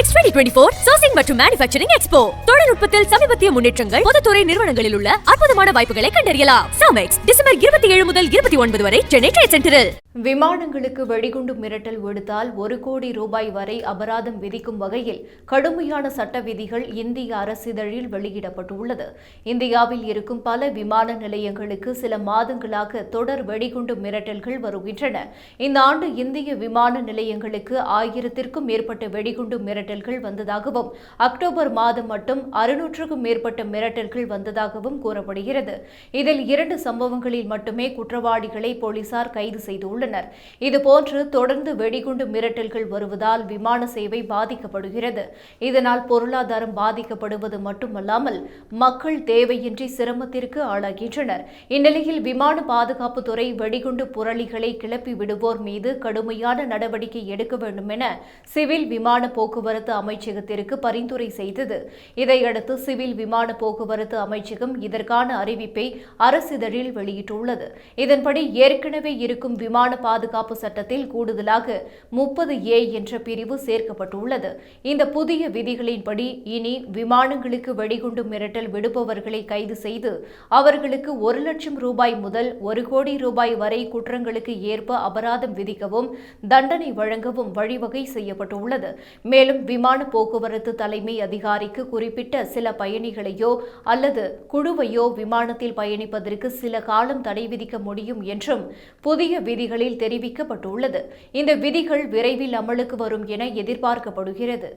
right, சமெக்ஸ் 2024 sourcing மற்றும் manufacturing expo தொழில்நுட்பத்தில் சமீபத்திய முன்னேற்றங்கள் பொதுத்துறை நிறுவனங்களில் உள்ள அற்புதமான வாய்ப்புகளை கண்டறியலாம். சமெக்ஸ் டிசம்பர் இருபத்தி ஏழு முதல் இருபத்தி ஒன்பது வரை சென்னை ட்ரேட் சென்டரில் விமானங்களுக்கு வெடிகுண்டு மிரட்டல் விடுத்தால் ஒரு கோடி ரூபாய் வரை அபராதம் விதிக்கும் வகையில் கடுமையான சட்ட விதிகள் இந்திய அரசிதழில் வெளியிடப்பட்டுள்ளது. இந்தியாவில் இருக்கும் பல விமான நிலையங்களுக்கு சில மாதங்களாக தொடர் வெடிகுண்டு மிரட்டல்கள் வருகின்றன. இந்த ஆண்டு இந்திய விமான நிலையங்களுக்கு ஆயிரத்திற்கும் மேற்பட்ட வெடிகுண்டு மிரட்டல்கள் வந்ததாகவும் அக்டோபர் மாதம் மட்டும் அறுநூற்றுக்கும் மேற்பட்ட மிரட்டல்கள் வந்ததாகவும் கூறப்படுகிறது. இதில் இரண்டு சம்பவங்களில் மட்டுமே குற்றவாளிகளை போலீசார் கைது செய்துள்ளனர். இதுபோன்று தொடர்ந்து வெடிகுண்டு மிரட்டல்கள் வருவதால் விமான சேவை பாதிக்கப்படுகிறது. இதனால் பொருளாதாரம் பாதிக்கப்படுவது மட்டுமல்லாமல் மக்கள் தேவையின்றி சிரமத்திற்கு ஆளாகின்றனர். இந்நிலையில் விமான பாதுகாப்புத்துறை வெடிகுண்டு புரளிகளை கிளப்பி விடுவோர் மீது கடுமையான நடவடிக்கை எடுக்க வேண்டும் என சிவில் விமான போக்குவரத்து அமைச்சகத்திற்கு பரிந்துரை செய்தது. இதையடுத்து சிவில் விமான போக்குவரத்து அமைச்சகம் இதற்கான அறிவிப்பை அரசிதழில் வெளியிட்டுள்ளது. இதன்படி ஏற்கனவே இருக்கும் விமான பாதுகாப்பு சட்டத்தில் கூடுதலாக முப்பது ஏ என்ற பிரிவு சேர்க்கப்பட்டுள்ளது. இந்த புதிய விதிகளின்படி இனி விமானங்களுக்கு வெடிகுண்டு மிரட்டல் விடுப்பவர்களை கைது செய்து அவர்களுக்கு ஒரு லட்சம் ரூபாய் முதல் ஒரு கோடி ரூபாய் வரை குற்றங்களுக்கு ஏற்ப அபராதம் விதிக்கவும் தண்டனை வழங்கவும் வழிவகை செய்யப்பட்டுள்ளது. மேலும் விமான போக்குவரத்து தலைமை அதிகாரிக்கு குறிப்பிட்ட சில பயணிகளையோ அல்லது குழுவையோ விமானத்தில் பயணிப்பதற்கு சில காலம் தடை விதிக்க முடியும் என்றும் புதிய விதிகளில் தெரிவிக்கப்பட்டுள்ளது. இந்த விதிகள் விரைவில் அமலுக்கு வரும் என எதிர்பார்க்கப்படுகிறது.